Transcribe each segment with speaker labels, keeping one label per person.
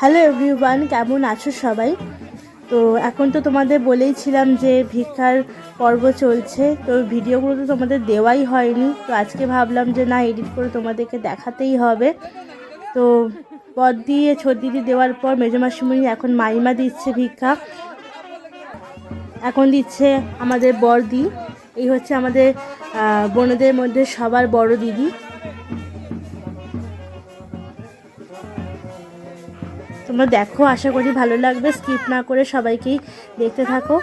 Speaker 1: Hello everyone, কেমন আছো সবাই? তো এখন তো তোমাদের বলেইছিলাম যে ভিক্ষার পর্ব চলছে, তো ভিডিওগুলো তো তোমাদের দেওয়াই হয়নি, তো আজকে ভাবলাম যে না, এডিট করে তোমাদেরকে দেখাতেই হবে। তো পদ দিয়ে ছদিদি দেওয়ার পর মেজমাসিমণি এখন মাইমা দিচ্ছে ভিক্ষা। এখন দিচ্ছে আমাদের বড়দি, এই হচ্ছে আমাদের বোনেদের মধ্যে সবার বড় দিদি। তোমরা দেখো, আশা করি ভালো লাগবে। স্কিপ না করে সবাইকেই দেখতে থাকো।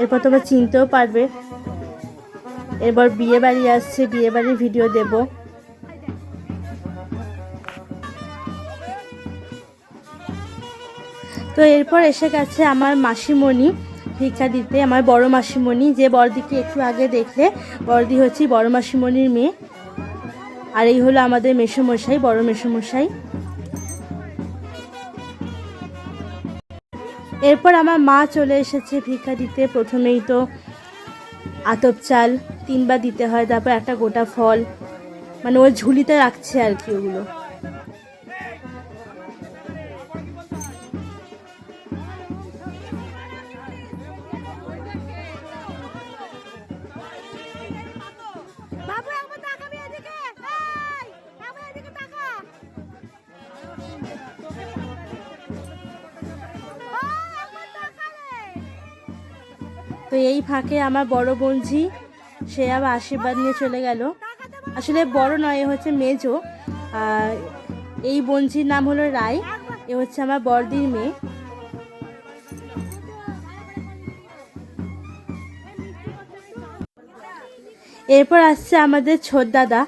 Speaker 1: এরপর তোমরা চিনতেও পারবে। এরপর বিয়ে বাড়ি আসছে, বিয়ে বাড়ির ভিডিও দেব। তো এরপর এসে গেছে আমার মাসিমণি ভিক্ষা দিতে, আমার বড় মাসিমণি। যে বড়দিকে একটু আগে দেখলে, বড়দি হচ্ছে বড় মাসিমণির মেয়ে। আর এই হলো আমাদের মেসোমশাই, বড় মেসোমশাই। এরপর আমার মা চলে এসেছে ভিক্ষা দিতে। প্রথমেই তো আতপ চাল তিনবার দিতে হয়, তারপর একটা গোটা ফল। মানে ওর ঝুলিতে রাখছে আর কি ওগুলো। তো এই ফাঁকে আমার বড় বোনঝি সে আবার আশীর্বাদ নিয়ে চলে গেল। আসলে বড় নয়, এ হচ্ছে মেজো। এই বোনঝির নাম হলো রায় এ হচ্ছে আমার বড়দির মেয়ে। এরপর আসছে আমাদের ছোট দাদা।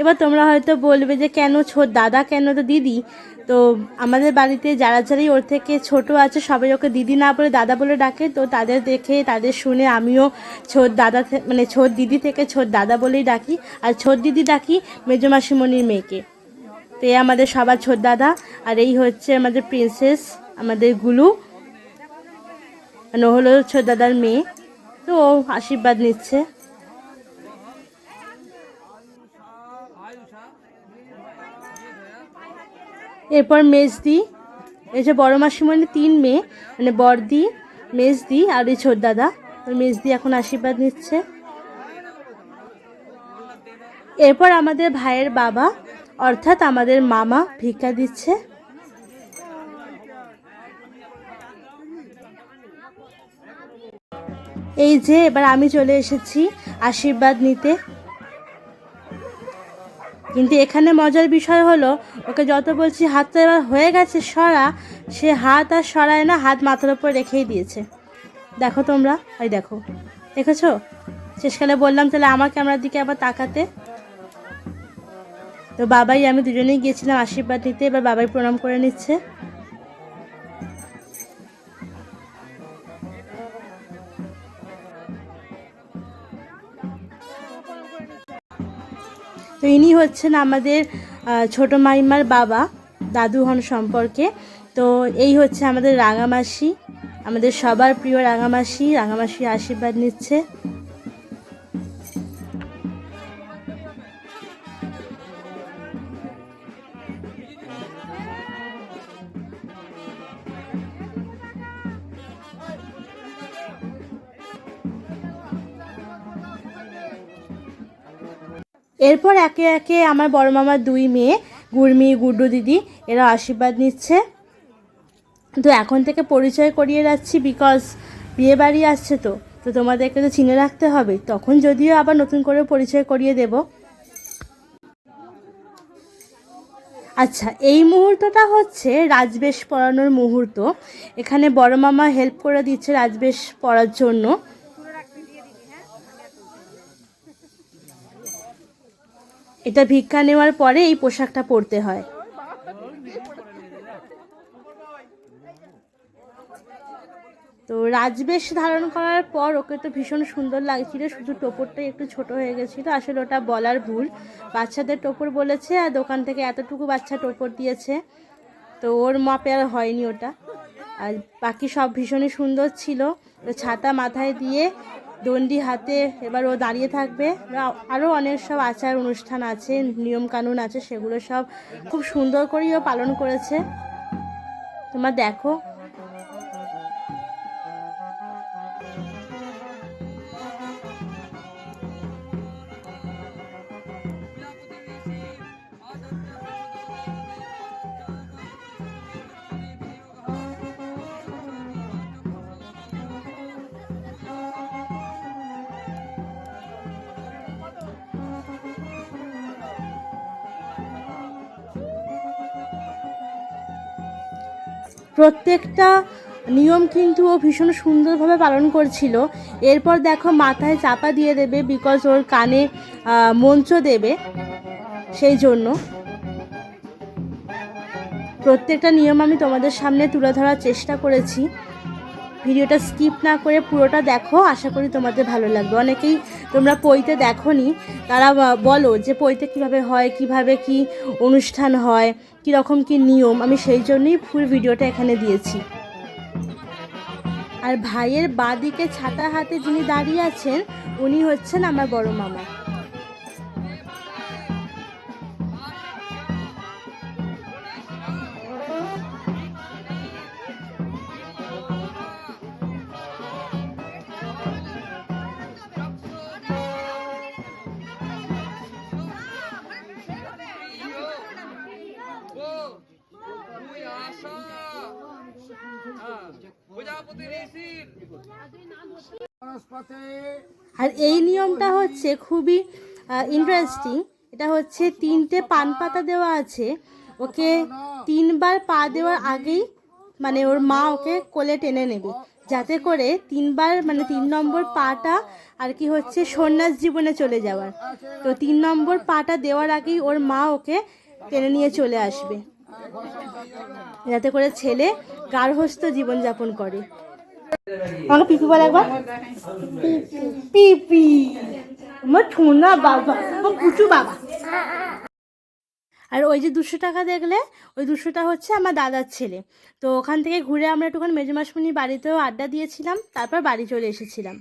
Speaker 1: এবার তোমরা হয়তো বলবে যে কেন ছোট দাদা, কেন তো দিদি? তো আমাদের বাড়িতে যারা যারাই ওর থেকে ছোট আছে, সবাই ওকে দিদি না বলে দাদা বলে ডাকে। তো তাদের দেখে, তাদের শুনে আমিও ছোট দাদা মানে ছোট দিদি থেকে ছোট দাদা বলেই ডাকি। আর ছোট দিদি ডাকি মেজো মাসিমণির মেয়েকে। তো এই আমাদের সবার ছোট দাদা। আর এই হচ্ছে আমাদের প্রিন্সেস আমাদের গুলু। মানে হলো ছোট দাদার মেয়ে। তো আশীর্বাদ নিচ্ছে। এরপর মেজদি, এই যে বড় মাসিমণি তিন মেয়ে মানে বড়দি, মেজদি আর এই ছোট দাদা। মেজদি এখন আশীর্বাদ নিচ্ছে। এরপর আমাদের ভাইয়ের বাবা, অর্থাৎ আমাদের মামা ভিক্ষা দিচ্ছে। এই যে এবার আমি চলে এসেছি আশীর্বাদ নিতে। কিন্তু এখানে মজার বিষয় হলো, ওকে যত বলছি হাতটা এবার হয়ে গেছে সরা, সে হাত আর সরায় না, হাত মাথার উপর রেখেই দিয়েছে। দেখো তোমরা ওই দেখো, দেখেছ? শেষকালে বললাম, তাহলে আমার ক্যামেরার দিকে আবার তাকাতে? তো বাবাই, আমি দুজনেই গিয়েছিলাম আশীর্বাদ নিতে, এবার বাবাই প্রণাম করে নিচ্ছে। ইনি হচ্ছেন আমাদের ছোট মাইমার বাবা, দাদু হন সম্পর্কে। তো এই হচ্ছে আমাদের রাঙামাসি, আমাদের সবার প্রিয় রাঙামাসি। রাঙামাসি আশীর্বাদ নিচ্ছে। এরপর একে একে আমার বড় মামার দুই মেয়ে, গুড়মি, গুড্ডু দিদি, এরা আশীর্বাদ নিচ্ছে। তো এখন থেকে পরিচয় করিয়ে রাখছি বিকজ বিয়ে বাড়ি আসছে তো। তো তোমাদেরকে তো চিনে রাখতে হবে। তখন যদিও আবার নতুন করে পরিচয় করিয়ে দেব। আচ্ছা এই মুহূর্তটা হচ্ছে রাজবেশ পরানোর মুহূর্ত। এখানে বড় মামা হেল্প করে দিচ্ছে রাজবেশ পরার জন্য। এটা ভিক্ষা নেওয়ার পরে এই পোশাকটা পরতে হয়। তো রাজবেশ ধারণ করার পর ওকে তো ভীষণ সুন্দর লাগছিল, শুধু টোপরটাই একটু ছোট হয়ে গেছিল, আসলে ওটা বলার ভুল। বাচ্চাদের টোপর বলেছে, আর দোকান থেকে এতটুকু বাচ্চা টোপর দিয়েছে। তো ওর মাপে আর হয়নি ওটা। আর বাকি সব ভীষণই সুন্দর ছিল। তো ছাতা মাথায় দিয়ে দণ্ডি হাতে এবার ও দাঁড়িয়ে থাকবে। আরও অনেক সব আচার অনুষ্ঠান আছে, নিয়মকানুন আছে, সেগুলো সব খুব সুন্দর করেই ও পালন করেছে। তোমার দেখো। প্রত্যেকটা নিয়ম কিন্তু ও ভীষণ সুন্দরভাবে পালন করছিল। এরপর দেখো মাথায় চাপা দিয়ে দেবে বিকজ ওর কানে মঞ্চ দেবে সেই জন্য। প্রত্যেকটা নিয়ম আমি তোমাদের সামনে তুলে ধরার চেষ্টা করেছি। ভিডিওটা স্কিপ না করে পুরোটা দেখো, আশা করি তোমাদের ভালো লাগবে। অনেকেই তোমরা পইতে দেখোনি, তারা বলো যে পইতে কীভাবে হয়, কীভাবে কি অনুষ্ঠান হয়, কীরকম কি নিয়ম, আমি সেই জন্যই ফুল ভিডিওটা এখানে দিয়েছি। আর ভাইয়ের বাঁ দিকে ছাতা হাতে যিনি দাঁড়িয়ে আছেন, উনি হচ্ছেন আমার বড় মামা। আর এই নিয়মটা হচ্ছে খুবই ইন্টারেস্টিং এটা হচ্ছে তিনটে পান পাতা দেওয়া আছে। ওকে তিনবার পা দেওয়ার আগেই মানে ওর মা ওকে কোলে টেনে নেবে। যাতে করে তিনবার মানে তিন নম্বর পাটা আর কি হচ্ছে সন্ন্যাস জীবনে চলে যাওয়ার। তো তিন নম্বর পাটা দেওয়ার আগেই ওর মা ওকে টেনে নিয়ে চলে আসবে। যাতে করে ছেলে গার্হস্থ জীবনযাপন করে। আমাকে পিপি বলে একবার। পিপি। আমার ঠোনা বাবা, আমার কুচু বাবা। আর ওই যে দুশো টাকা দেখলে, ওই দুশোটা হচ্ছে আমার দাদার ছেলে। তো ওখান থেকে ঘুরে আমরা একটুখানি মেজমাসমণি বাড়িতেও আড্ডা দিয়েছিলাম, তারপর বাড়ি চলে এসেছিলাম।